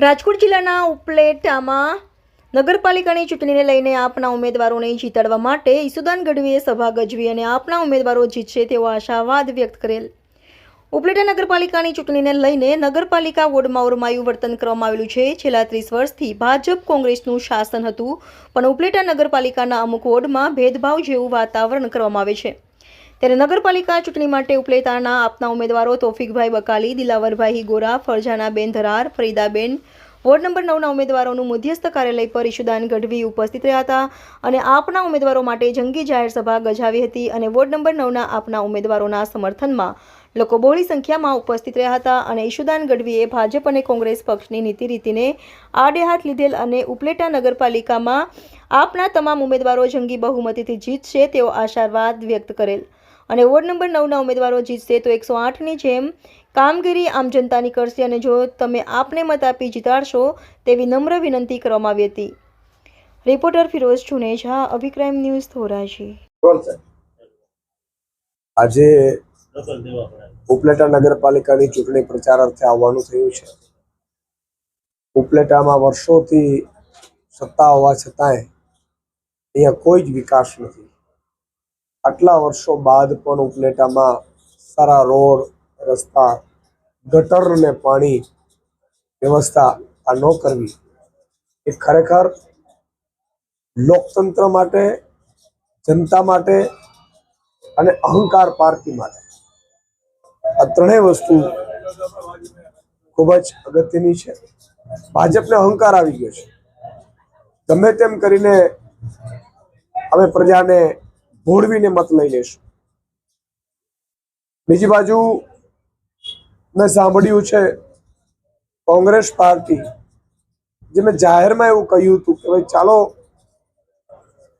રાજકોટ જિલ્લાના ઉપલેટામાં નગરપાલિકાની ચૂંટણીને લઈને આપના ઉમેદવારોને જીતાડવા માટે ઈસુદાન ગઢવીએ સભા ગજવી અને આપના ઉમેદવારો જીતશે તેવો આશાવાદ વ્યક્ત કરેલ. ઉપલેટા નગરપાલિકાની ચૂંટણીને લઈને નગરપાલિકા વોર્ડમાં ઓરમાયું વર્તન કરવામાં આવેલું છે. છેલ્લા ત્રીસ વર્ષથી ભાજપ કોંગ્રેસનું શાસન હતું, પણ ઉપલેટા નગરપાલિકાના અમુક વોર્ડમાં ભેદભાવ જેવું વાતાવરણ કરવામાં આવે છે. ત્યારે નગરપાલિકા ચૂંટણી માટે ઉપલેતાના આપના ઉમેદવારો તોફિકભાઈ બકાલી, દિલાવરભાઈ ગોરા ફરજાનાબેન ધરાર, ફરીદાબેન, વોર્ડ નંબર નવના ઉમેદવારોનું મધ્યસ્થ કાર્યાલય પર ઈશુદાન ગઢવી ઉપસ્થિત રહ્યા હતા અને આપના ઉમેદવારો માટે જંગી જાહેર સભા ગજાવી હતી અને વોર્ડ નંબર નવના આપના ઉમેદવારોના સમર્થનમાં લોકો બહોળી સંખ્યામાં ઉપસ્થિત રહ્યા હતા અને ઈશુદાન ગઢવીએ ભાજપ અને કોંગ્રેસ પક્ષની નીતિ રીતિને આડે હાથ લીધેલ અને ઉપલેટા નગરપાલિકામાં આપના તમામ ઉમેદવારો જંગી બહુમતીથી જીતશે તેવો આશાવાદ વ્યક્ત કરેલ. અને વોર્ડ નંબર નવના ઉમેદવારો જીતશે તો એકસો આઠની જેમ કામગીરી આમ જનતાની કરશે અને જો તમે આપને મત આપી જીતાડશો તેવી નમ્ર વિનંતી કરવામાં આવી હતી. Reporter Firoz Chuneja, Abhi crime news Dhoraji. આજે ઉપલેટા નગરપાલિકાની ચૂંટણી પ્રચાર અર્થે આવવાનું થયું છે. ઉપલેટામાં વર્ષોથી સત્તા હોવા છતાંય અહીંયા કોઈ જ વિકાસ નથી. આટલા વર્ષો બાદ પણ ઉપલેટામાં સારા રોડ, રસ્તા ગટર ને પાણી વ્યવસ્થા આ ન કરવી. એ ખરેખર લોકતંત્ર માટે, જનતા માટે અને અહંકાર પાર્ટી માટે આ ત્રણેય વસ્તુ ખૂબ જ અગત્યની છે. ભાજપને અહંકાર આવી ગયો છે. ગમે તેમ કરીને અમે પ્રજાને ભોળવીને મત લઈ લેશું બીજી બાજુ મેં સાંભળ્યું છે, કોંગ્રેસ પાર્ટી, જે મેં જાહેરમાં એવું કહ્યું હતું કે ભાઈ ચાલો,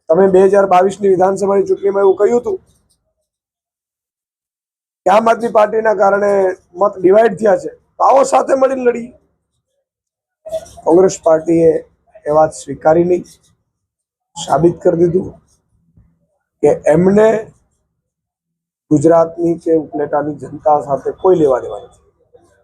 તમે બે હજાર બાવીસની વિધાનસભાની ચૂંટણીમાં એવું કહ્યું હતું કે આમ આદમી પાર્ટીના કારણે મત ડિવાઈડ થયા છે. આવો સાથે મળીને લડીએ. કોંગ્રેસ પાર્ટીએ એ વાત સ્વીકારી નહીં. સાબિત કરી દીધું કે એમને ગુજરાતની કે ઉપલેટાની જનતા સાથે કોઈ લેવા દેવા નથી.